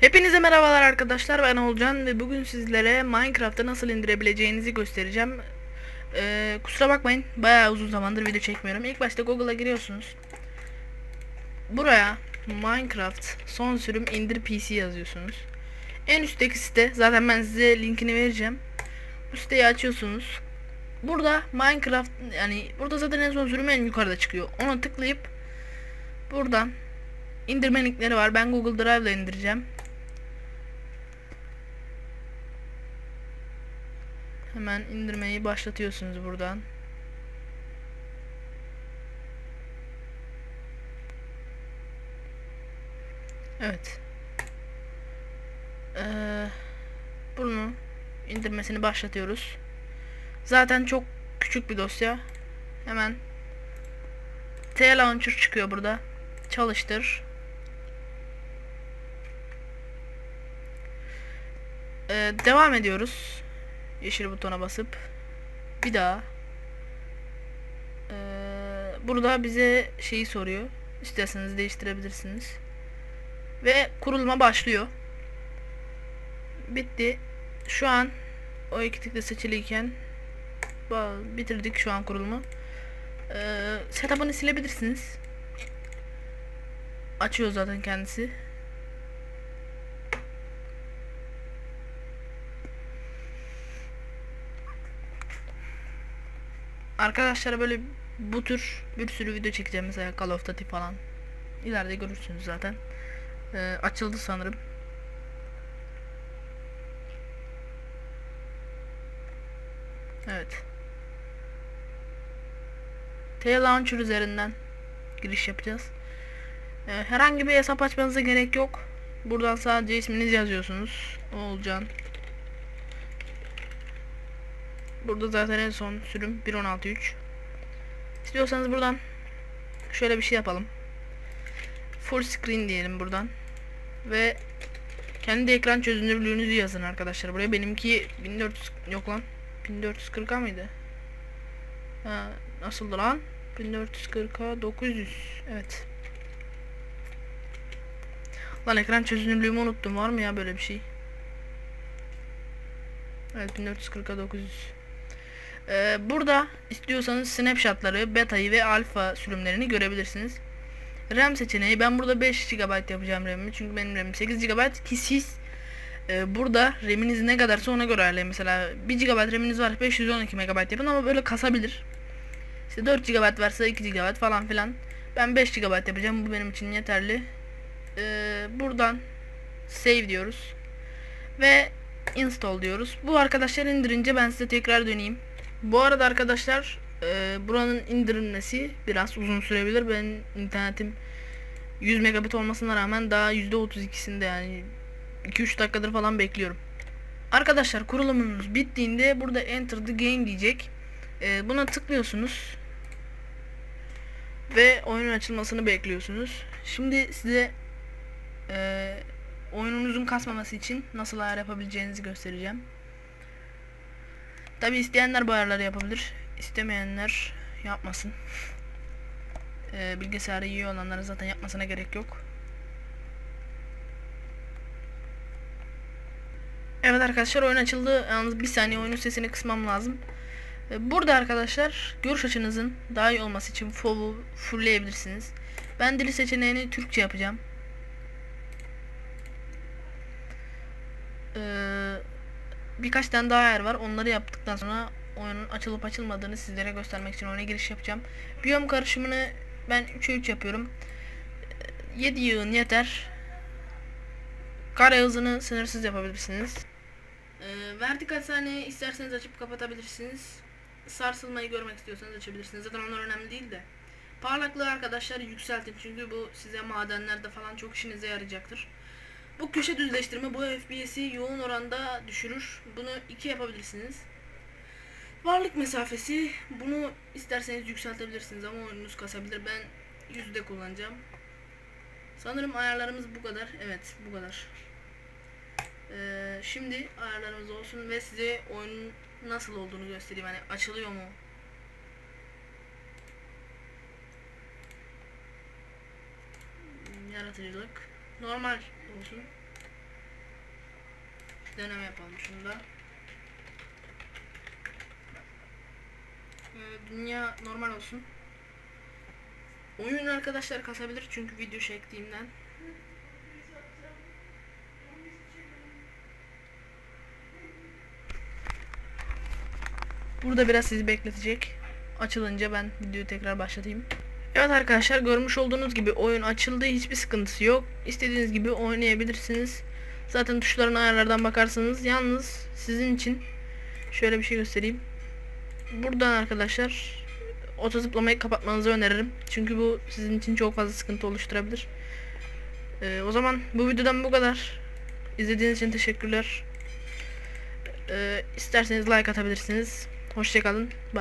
Hepinize merhabalar arkadaşlar ben Olcan ve bugün sizlere Minecraft'ta nasıl indirebileceğinizi göstereceğim. Ee, kusura bakmayın bayağı uzun zamandır video çekmiyorum. İlk başta Google'a giriyorsunuz. Buraya Minecraft son sürüm indir PC yazıyorsunuz. En üstteki site zaten ben size linkini vereceğim. Bu siteyi açıyorsunuz. Burada Minecraft yani burada zaten en son sürüm en yukarıda çıkıyor. Ona tıklayıp buradan indirme linkleri var. Ben Google Drive'la indireceğim. Hemen indirmeyi başlatıyorsunuz buradan. Evet. Ee, bunu indirmesini başlatıyoruz. Zaten çok küçük bir dosya. Hemen T Launcher çıkıyor burada. Çalıştır. Ee, devam ediyoruz. Yeşil butona basıp bir daha ee, burada bize şeyi soruyor. İsterseniz değiştirebilirsiniz. Ve kurulma başlıyor. Bitti. Şu an o iki tıkla seçiliyken bitirdik şu an kurulumu. Ee, setup'ını silebilirsiniz. Açıyor zaten kendisi. Arkadaşlara böyle bu tür bir sürü video çekeceğim mesela Call of Duty falan. İleride görürsünüz zaten. Ee, açıldı sanırım. Evet. T-Launcher üzerinden giriş yapacağız. Ee, herhangi bir hesap açmanıza gerek yok. Buradan sadece isminizi yazıyorsunuz. Olcan. Burada zaten en son sürüm 1.16.3. İstiyorsanız buradan şöyle bir şey yapalım. Full screen diyelim buradan. Ve kendi ekran çözünürlüğünüzü yazın arkadaşlar. Buraya benimki 1400 yok lan. 1440'a mıydı? Ha, nasıldı lan? 1440'a 900. Evet. Lan ekran çözünürlüğümü unuttum. Var mı ya böyle bir şey? Evet 1440'a 900. Ee, burada istiyorsanız snapshotları, beta'yı ve alfa sürümlerini görebilirsiniz. RAM seçeneği ben burada 5 GB yapacağım RAM'imi çünkü benim RAM'im 8 GB ki siz e, burada RAM'iniz ne kadarsa ona göre ayarlayın. Mesela 1 GB RAM'iniz var 512 MB yapın ama böyle kasabilir. İşte 4 GB varsa 2 GB falan filan. Ben 5 GB yapacağım bu benim için yeterli. Ee, buradan save diyoruz. Ve install diyoruz. Bu arkadaşlar indirince ben size tekrar döneyim. Bu arada arkadaşlar e, buranın indirilmesi biraz uzun sürebilir. Benim internetim 100 megabit olmasına rağmen daha %32'sinde yani 2-3 dakikadır falan bekliyorum. Arkadaşlar kurulumunuz bittiğinde burada enter the game diyecek. E, buna tıklıyorsunuz. Ve oyunun açılmasını bekliyorsunuz. Şimdi size e, oyununuzun kasmaması için nasıl ayar yapabileceğinizi göstereceğim. Tabi isteyenler bu ayarları yapabilir. İstemeyenler yapmasın. Ee, bilgisayarı iyi olanlara zaten yapmasına gerek yok. Evet arkadaşlar oyun açıldı. Yalnız bir saniye oyunun sesini kısmam lazım. Ee, burada arkadaşlar görüş açınızın daha iyi olması için FOV'u fullleyebilirsiniz. Ben dili seçeneğini Türkçe yapacağım. Ee, birkaç tane daha yer var. Onları yaptıktan sonra oyunun açılıp açılmadığını sizlere göstermek için oyuna giriş yapacağım. Biyom karışımını ben 3'e 3 yapıyorum. 7 yığın yeter. Kare hızını sınırsız yapabilirsiniz. Ee, vertikal sahneyi isterseniz açıp kapatabilirsiniz. Sarsılmayı görmek istiyorsanız açabilirsiniz. Zaten onlar önemli değil de. Parlaklığı arkadaşlar yükseltin çünkü bu size madenlerde falan çok işinize yarayacaktır. Bu köşe düzleştirme bu FPS'i yoğun oranda düşürür. Bunu 2 yapabilirsiniz. Varlık mesafesi bunu isterseniz yükseltebilirsiniz ama oyununuz kasabilir. Ben yüzde kullanacağım. Sanırım ayarlarımız bu kadar. Evet bu kadar. Ee, şimdi ayarlarımız olsun ve size oyunun nasıl olduğunu göstereyim. Hani açılıyor mu? Yaratıcılık. Normal olsun. deneme yapalım şunda. Ee, dünya normal olsun. Oyun arkadaşlar kasabilir çünkü video çektiğimden. Burada biraz sizi bekletecek. Açılınca ben videoyu tekrar başlatayım. Evet arkadaşlar görmüş olduğunuz gibi oyun açıldı. Hiçbir sıkıntısı yok. İstediğiniz gibi oynayabilirsiniz. Zaten tuşların ayarlardan bakarsanız yalnız sizin için şöyle bir şey göstereyim. Buradan arkadaşlar oto zıplamayı kapatmanızı öneririm. Çünkü bu sizin için çok fazla sıkıntı oluşturabilir. Ee, o zaman bu videodan bu kadar. İzlediğiniz için teşekkürler. Ee, isterseniz like atabilirsiniz. Hoşçakalın. Bye.